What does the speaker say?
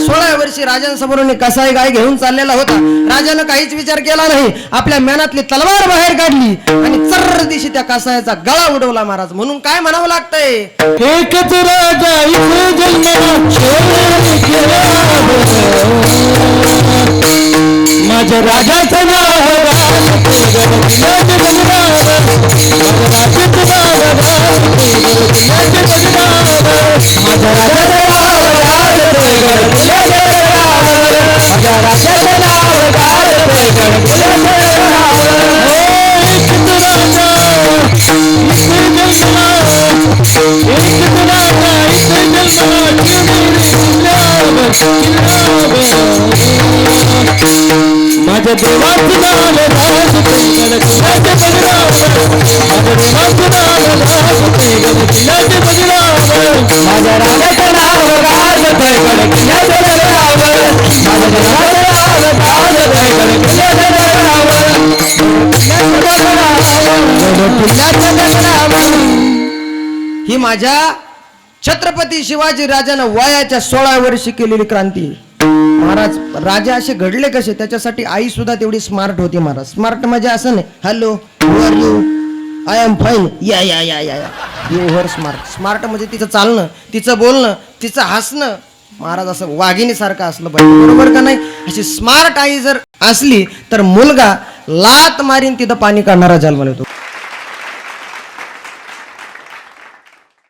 सोळा वर्षी राजांसमोरून कसाई गाय घेऊन चाललेला होता. राजानं काहीच विचार केला नाही. आपल्या मनातली तलवार बाहेर काढली आणि चर्र दिशी त्या कसायाचा गळा उडवला महाराज. म्हणून काय म्हणावं लागतंय? एकच राजा माझ्या राजाचं नाव माझ्या देवाचं नाव माझ्या राजाचं नाव ही माझ्या छत्रपती शिवाजी राजानं वयाच्या सोळा वर्षी केलेली क्रांती. महाराज राजा असे घडले कसे? त्याच्यासाठी आई सुद्धा तेवढी स्मार्ट होती महाराज. स्मार्ट म्हणजे असं नाही. Hello are you I am fine yeah yeah yeah या यू. हर स्मार्ट स्मार्ट म्हणजे तिचं चालणं तिचं बोलणं तिचं हसणं. महाराज असं वाघिणीसारखं असलं पाहिजे. बरोबर का नाही? अशी स्मार्ट आई जर असली तर मुलगा लात मारीन तिथं पाणी काढणारा जन्म येतो.